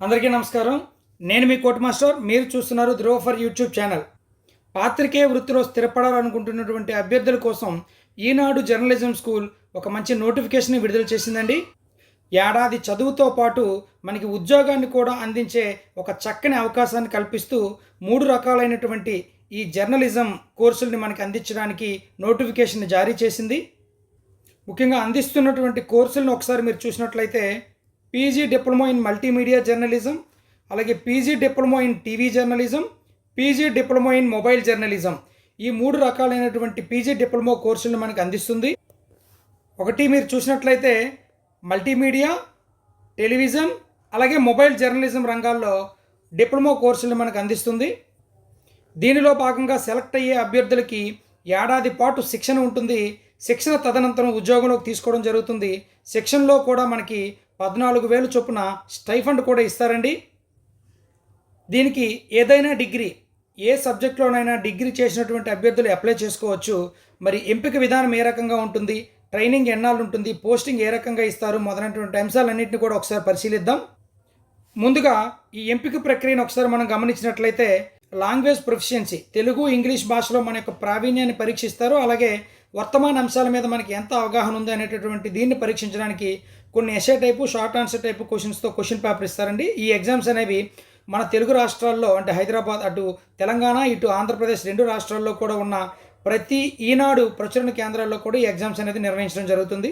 అందరికీ నమస్కారం. నేను మీ కోట్ మాస్టర్. మీరు చూస్తున్నారు ధ్రువ ఫర్ యూట్యూబ్ ఛానల్. పాత్రికేయ వృత్తిలో స్థిరపడాలనుకుంటున్నటువంటి అభ్యర్థుల కోసం ఈనాడు జర్నలిజం స్కూల్ ఒక మంచి నోటిఫికేషన్ విడుదల చేసిందండి. ఏడాది చదువుతో పాటు మనకి ఉద్యోగాన్ని కూడా అందించే ఒక చక్కని అవకాశాన్ని కల్పిస్తూ మూడు రకాలైనటువంటి ఈ జర్నలిజం కోర్సుల్ని మనకి అందించడానికి నోటిఫికేషన్ జారీ చేసింది. ముఖ్యంగా అందిస్తున్నటువంటి కోర్సులను ఒకసారి మీరు చూసినట్లయితే PG diploma in multimedia journalism అలాగే PG diploma in TV journalism PG diploma in mobile journalism. ఈ మూడు రకాలైనటువంటి పీజీ డిప్లొమా కోర్సులను మనకు అందిస్తుంది. ఒకటి మీరు చూసినట్లయితే మల్టీమీడియా టెలివిజన్ అలాగే మొబైల్ జర్నలిజం రంగాల్లో డిప్లొమా కోర్సులను మనకు అందిస్తుంది. దీనిలో భాగంగా సెలెక్ట్ అయ్యే అభ్యర్థులకి ఏడాది పాటు శిక్షణ ఉంటుంది. శిక్షణ తదనంతరం ఉద్యోగంలోకి తీసుకోవడం జరుగుతుంది. శిక్షణలో కూడా మనకి పద్నాలుగు వేలు చొప్పున స్టైఫండ్ కూడా ఇస్తారండి. దీనికి ఏదైనా డిగ్రీ ఏ సబ్జెక్ట్లోనైనా డిగ్రీ చేసినటువంటి అభ్యర్థులు అప్లై చేసుకోవచ్చు. మరి ఎంపిక విధానం ఏ రకంగా ఉంటుంది ట్రైనింగ్ ఎన్నాళ్ళు ఉంటుంది పోస్టింగ్ ఏ రకంగా ఇస్తారు మొదలైనటువంటి అంశాలన్నింటినీ కూడా ఒకసారి పరిశీలిద్దాం. ముందుగా ఈ ఎంపిక ప్రక్రియను ఒకసారి మనం గమనించినట్లయితే లాంగ్వేజ్ ప్రొఫిషియన్సీ తెలుగు ఇంగ్లీష్ భాషలో మన యొక్క ప్రావీణ్యాన్ని పరీక్షిస్తారు. అలాగే వర్తమాన అంశాల మీద మనకి ఎంత అవగాహన ఉంది అనేటటువంటి దీన్ని పరీక్షించడానికి కొన్ని SA type short answer type క్వశ్చన్స్తో question paper ఇస్తారండి. ఈ ఎగ్జామ్స్ అనేవి మన తెలుగు రాష్ట్రాల్లో అంటే హైదరాబాద్ అటు తెలంగాణ ఇటు ఆంధ్రప్రదేశ్ రెండు రాష్ట్రాల్లో కూడా ఉన్న ప్రతి ఈనాడు ప్రచురణ కేంద్రాల్లో కూడా ఈ ఎగ్జామ్స్ అనేది నిర్వహించడం జరుగుతుంది.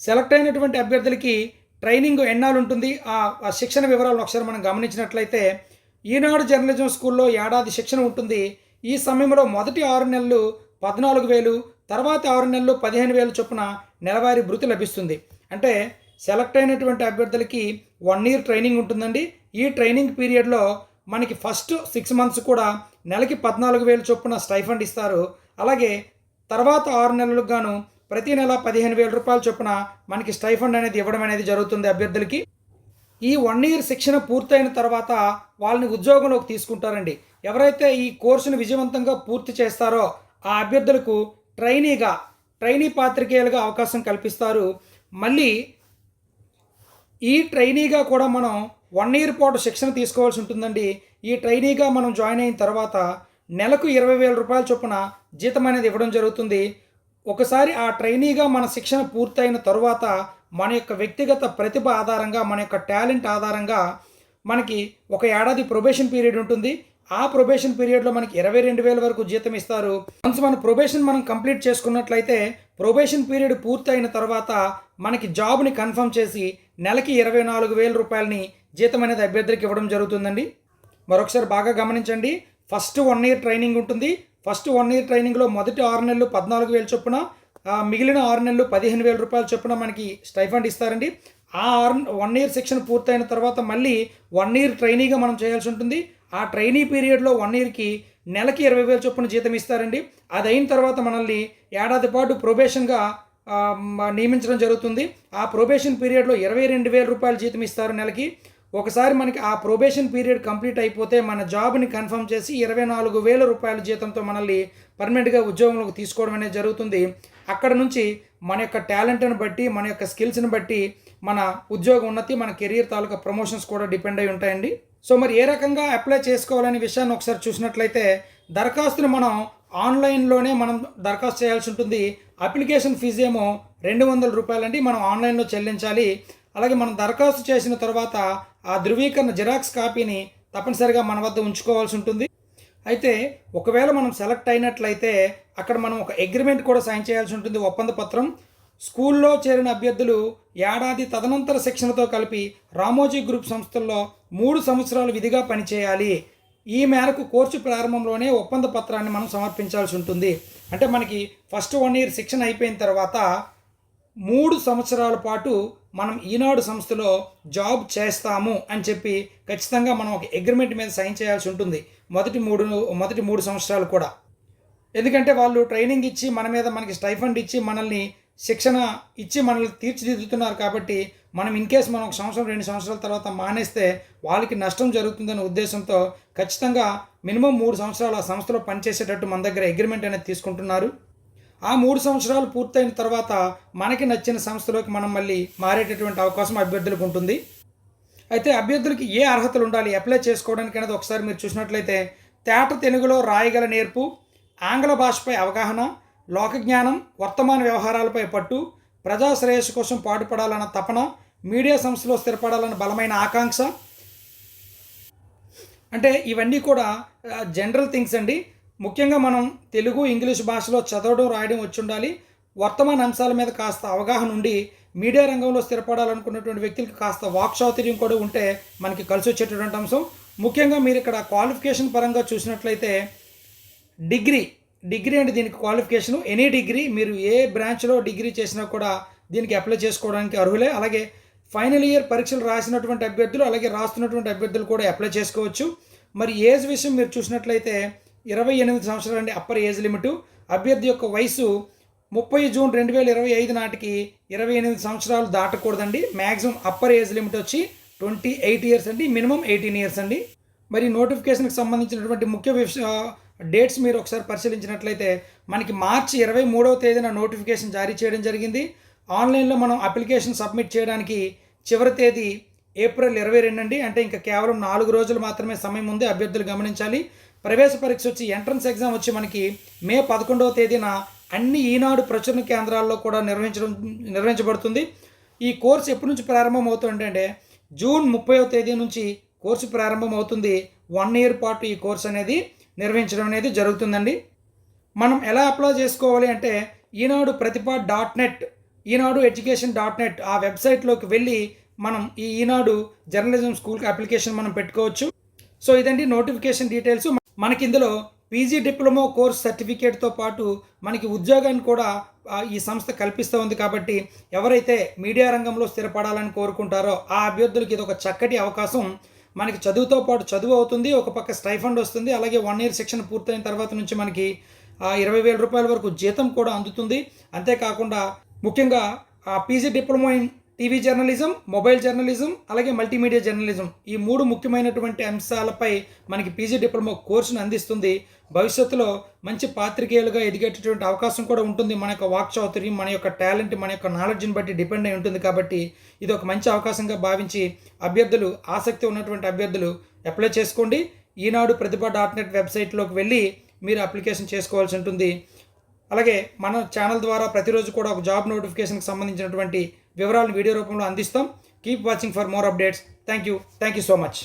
సెలెక్ట్ అయినటువంటి అభ్యర్థులకి ట్రైనింగ్ ఎన్నాళ్ళు ఉంటుంది? ఆ శిక్షణ వివరాలను ఒకసారి మనం గమనించినట్లయితే ఈనాడు జర్నలిజం స్కూల్లో ఏడాది శిక్షణ ఉంటుంది. ఈ సమయంలో మొదటి ఆరు నెలలు పద్నాలుగు వేలు తర్వాత ఆరు నెలలు పదిహేను వేలు చొప్పున నెలవారీ భృతి లభిస్తుంది. అంటే సెలెక్ట్ అయినటువంటి అభ్యర్థులకి వన్ ఇయర్ ట్రైనింగ్ ఉంటుందండి. ఈ ట్రైనింగ్ పీరియడ్లో మనకి ఫస్ట్ సిక్స్ మంత్స్ కూడా నెలకి పద్నాలుగు వేలు చొప్పున స్టైఫండ్ ఇస్తారు. అలాగే తర్వాత ఆరు నెలలకు గాను ప్రతి నెల పదిహేను వేల రూపాయల చొప్పున మనకి స్టైఫండ్ అనేది ఇవ్వడం అనేది జరుగుతుంది అభ్యర్థులకి. ఈ వన్ ఇయర్ శిక్షణ పూర్తయిన తర్వాత వాళ్ళని ఉద్యోగంలోకి తీసుకుంటారండి. ఎవరైతే ఈ కోర్సును విజయవంతంగా పూర్తి చేస్తారో ఆ అభ్యర్థులకు ట్రైనీగా ట్రైనీ పాత్రికేయులుగా అవకాశం కల్పిస్తారు. మళ్ళీ ఈ ట్రైనీగా కూడా మనం వన్ ఇయర్ పాటు శిక్షణ తీసుకోవాల్సి ఉంటుందండి. ఈ ట్రైనీగా మనం జాయిన్ అయిన తర్వాత నెలకు ఇరవై వేల రూపాయల చొప్పున జీతం అనేది ఇవ్వడం జరుగుతుంది. ఒకసారి ఆ ట్రైనీగా మన శిక్షణ పూర్తయిన తరువాత మన యొక్క వ్యక్తిగత ప్రతిభ ఆధారంగా మన యొక్క టాలెంట్ ఆధారంగా మనకి ఒక ఏడాది ప్రొబేషన్ పీరియడ్ ఉంటుంది. ఆ ప్రొబేషన్ పీరియడ్లో మనకి ఇరవై రెండు వేల వరకు జీతం ఇస్తారు. వన్స్ మన ప్రొబేషన్ మనం కంప్లీట్ చేసుకున్నట్లయితే ప్రొబేషన్ పీరియడ్ పూర్తయిన తర్వాత మనకి జాబ్ని కన్ఫర్మ్ చేసి నెలకి ఇరవై నాలుగు వేల రూపాయలని జీతం అనేది అభ్యర్థికి ఇవ్వడం జరుగుతుందండి. మరొకసారి బాగా గమనించండి. ఫస్ట్ వన్ ఇయర్ ట్రైనింగ్ ఉంటుంది. ఫస్ట్ వన్ ఇయర్ ట్రైనింగ్లో మొదటి ఆరు నెలలు పద్నాలుగు వేల చొప్పున మిగిలిన ఆరు నెలలు పదిహేను వేల రూపాయల చొప్పున మనకి స్టైఫండ్ ఇస్తారండి. ఆ ఆరు వన్ ఇయర్ సెక్షన్ పూర్తయిన తర్వాత మళ్ళీ వన్ ఇయర్ ట్రైనీగా మనం చేయాల్సి ఉంటుంది. ఆ ట్రైనీ పీరియడ్లో వన్ ఇయర్కి నెలకి ఇరవై వేల చొప్పున జీతం ఇస్తారండి. అది అయిన తర్వాత మనల్ని ఏడాది పాటు ప్రొబేషన్గా నియమించడం జరుగుతుంది. ఆ ప్రొబేషన్ పీరియడ్లో ఇరవై రెండు వేల రూపాయలు జీతం ఇస్తారు నెలకి. ఒకసారి మనకి ఆ ప్రొబేషన్ పీరియడ్ కంప్లీట్ అయిపోతే మన జాబ్ని కన్ఫర్మ్ చేసి ఇరవై నాలుగు వేల రూపాయల జీతంతో మనల్ని పర్మనెంట్గా ఉద్యోగంలోకి తీసుకోవడం అనేది జరుగుతుంది. అక్కడ నుంచి మన యొక్క టాలెంట్ని బట్టి మన యొక్క స్కిల్స్ని బట్టి మన ఉద్యోగ ఉన్నతి మన కెరీర్ తాలూకా ప్రమోషన్స్ కూడా డిపెండ్ అయి ఉంటాయండి. సో మరి ఏ రకంగా అప్లై చేసుకోవాలనే విషయాన్ని ఒకసారి చూసినట్లయితే దరఖాస్తును మనం ఆన్లైన్లోనే మనం దరఖాస్తు చేయాల్సి ఉంటుంది. అప్లికేషన్ ఫీజు ఏమో రెండు వందల రూపాయలండి మనం ఆన్లైన్లో చెల్లించాలి. అలాగే మనం దరఖాస్తు చేసిన తర్వాత ఆ ధృవీకరణ జిరాక్స్ కాపీని తప్పనిసరిగా మన వద్ద ఉంచుకోవాల్సి ఉంటుంది. అయితే ఒకవేళ మనం సెలెక్ట్ అయినట్లయితే అక్కడ మనం ఒక అగ్రిమెంట్ కూడా సైన్ చేయాల్సి ఉంటుంది ఒప్పంద పత్రం. స్కూల్లో చేరిన అభ్యర్థులు ఏడాది తదనంతర శిక్షణతో కలిపి రామోజీ గ్రూప్ సంస్థల్లో మూడు సంవత్సరాలు విధిగా పనిచేయాలి. ఈ మేరకు కోర్సు ప్రారంభంలోనే ఒప్పంద పత్రాన్ని మనం సమర్పించాల్సి ఉంటుంది. అంటే మనకి ఫస్ట్ వన్ ఇయర్ శిక్షణ అయిపోయిన తర్వాత మూడు సంవత్సరాల పాటు మనం ఈనాడు సంస్థలో జాబ్ చేస్తాము అని చెప్పి ఖచ్చితంగా మనం ఒక అగ్రిమెంట్ మీద సైన్ చేయాల్సి ఉంటుంది. మొదటి మూడు మొదటి మూడు సంవత్సరాలు కూడా. ఎందుకంటే వాళ్ళు ట్రైనింగ్ ఇచ్చి మన మీద మనకి స్టైఫండ్ ఇచ్చి మనల్ని శిక్షణ ఇచ్చి మనల్ని తీర్చిదిద్దుతున్నారు కాబట్టి మనం ఇన్ కేస్ మనం ఒక సంవత్సరం రెండు సంవత్సరాల తర్వాత మానేస్తే వాళ్ళకి నష్టం జరుగుతుందనే ఉద్దేశంతో ఖచ్చితంగా మినిమం మూడు సంవత్సరాలు ఆ సంస్థలో పనిచేసేటట్టు మన దగ్గర అగ్రిమెంట్ అనేది తీసుకుంటున్నారు. ఆ మూడు సంవత్సరాలు పూర్తయిన తర్వాత మనకి నచ్చిన సంస్థలోకి మనం మళ్ళీ మారేటటువంటి అవకాశం అభ్యర్థులకు ఉంటుంది. అయితే అభ్యర్థులకి ఏ అర్హతలు ఉండాలి అప్లై చేసుకోవడానికి అనేది ఒకసారి మీరు చూసినట్లయితే తేట తెలుగులో రాయగల నేర్పు ఆంగ్ల భాషపై అవగాహన లోకజ్ఞానం వర్తమాన వ్యవహారాలపై పట్టు ప్రజా శ్రేయస్సు కోసం పాటుపడాలన్న తపన మీడియా సంస్థలో స్థిరపడాలన్న బలమైన ఆకాంక్ష. అంటే ఇవన్నీ కూడా జనరల్ థింగ్స్ అండి. ముఖ్యంగా మనం తెలుగు ఇంగ్లీష్ భాషలో చదవడం రాయడం వచ్చి ఉండాలి వర్తమాన అంశాల మీద కాస్త అవగాహన ఉండి మీడియా రంగంలో స్థిరపడాలనుకున్నటువంటి వ్యక్తులకు కాస్త వాక్ వాక్చాతుర్యం కూడా ఉంటే మనకి కలిసి వచ్చేటటువంటి అంశం. ముఖ్యంగా మీరు ఇక్కడ క్వాలిఫికేషన్ పరంగా చూసినట్లయితే డిగ్రీ డిగ్రీ అంటే దీనికి క్వాలిఫికేషన్. ఎనీ డిగ్రీ మీరు ఏ బ్రాంచ్లో డిగ్రీ చేసినా కూడా దీనికి అప్లై చేసుకోవడానికి అర్హులే. అలాగే ఫైనల్ ఇయర్ పరీక్షలు రాసినటువంటి అభ్యర్థులు అలాగే రాస్తున్నటువంటి అభ్యర్థులు కూడా అప్లై చేసుకోవచ్చు. మరి ఏజ్ విషయం మీరు చూసినట్లయితే ఇరవై ఎనిమిది సంవత్సరాలండి అప్పర్ ఏజ్ లిమిట్. అభ్యర్థి యొక్క వయసు ముప్పై జూన్ రెండు వేల ఇరవై ఐదు నాటికి ఇరవై ఎనిమిది సంవత్సరాలు దాటకూడదండి. మ్యాక్సిమం అప్పర్ ఏజ్ లిమిట్ వచ్చి ట్వంటీ ఎయిట్ ఇయర్స్ అండి. మినిమం ఎయిటీన్ ఇయర్స్ అండి. మరి నోటిఫికేషన్కి సంబంధించినటువంటి ముఖ్య విష డేట్స్ మీరు ఒకసారి పరిశీలించినట్లయితే మనకి మార్చి ఇరవై మూడవ తేదీన నోటిఫికేషన్ జారీ చేయడం జరిగింది. ఆన్లైన్లో మనం అప్లికేషన్ సబ్మిట్ చేయడానికి చివరి తేదీ ఏప్రిల్ ఇరవై రెండు అండి. అంటే ఇంకా కేవలం నాలుగు రోజులు మాత్రమే సమయం ఉంది అభ్యర్థులు గమనించాలి. ప్రవేశ పరీక్ష వచ్చి ఎంట్రన్స్ ఎగ్జామ్ వచ్చి మనకి మే పదకొండవ తేదీన అన్ని ఈనాడు ప్రచురణ కేంద్రాల్లో కూడా నిర్వహించడం నిర్వహించబడుతుంది. ఈ కోర్సు ఎప్పటి నుంచి ప్రారంభం అవుతుంది అంటే జూన్ ముప్పైవ తేదీ నుంచి కోర్సు ప్రారంభం అవుతుంది వన్ ఇయర్ పాటు ఈ కోర్స్ అనేది. నిర్వహించడం అనేది జరుగుతుందండి. మనం ఎలా అప్లై చేసుకోవాలి అంటే Eenadu Pratibha dot net Eenadu education dot net ఆ వెబ్సైట్లోకి వెళ్ళి మనం ఈ ఈనాడు జర్నలిజం స్కూల్కి అప్లికేషన్ మనం పెట్టుకోవచ్చు. సో ఇదండి నోటిఫికేషన్ డీటెయిల్స్. మనకి ఇందులో పీజీ డిప్లొమా కోర్స్ సర్టిఫికేట్తో పాటు మనకి ఉద్యోగాన్ని కూడా ఈ సంస్థ కల్పిస్తూ ఉంది కాబట్టి ఎవరైతే మీడియా రంగంలో స్థిరపడాలని కోరుకుంటారో ఆ అభ్యర్థులకి ఇది ఒక చక్కటి అవకాశం. మనకి చదువుతో పాటు చదువు అవుతుంది ఒక పక్క స్టైఫండ్ వస్తుంది అలాగే వన్ ఇయర్ సెక్షన్ పూర్తయిన తర్వాత నుంచి మనకి ఇరవై వేల రూపాయల వరకు జీతం కూడా అందుతుంది. అంతేకాకుండా ముఖ్యంగా PG diploma in TV journalism mobile journalism అలాగే మల్టీమీడియా జర్నలిజం. ఈ మూడు ముఖ్యమైనటువంటి అంశాలపై మనకి పీజీ డిప్లొమా కోర్సును అందిస్తుంది. భవిష్యత్తులో మంచి పాత్రికేయులుగా ఎదిగేటటువంటి అవకాశం కూడా ఉంటుంది. మన యొక్క వాక్ చౌతరి మన యొక్క టాలెంట్ మన యొక్క నాలెడ్జ్ని బట్టి డిపెండ్ అయి ఉంటుంది కాబట్టి ఇది ఒక మంచి అవకాశంగా భావించి అభ్యర్థులు ఆసక్తి ఉన్నటువంటి అభ్యర్థులు అప్లై చేసుకోండి. ఈనాడు ప్రతిభ డాట్ నెట్ వెబ్సైట్లోకి వెళ్ళి మీరు అప్లికేషన్ చేసుకోవాల్సి ఉంటుంది. అలాగే మన ఛానల్ ద్వారా ప్రతిరోజు కూడా ఒక జాబ్ నోటిఫికేషన్కి సంబంధించినటువంటి వివరాలను వీడియో రూపంలో అందిస్తాం. Keep watching for more updates thank you thank you so much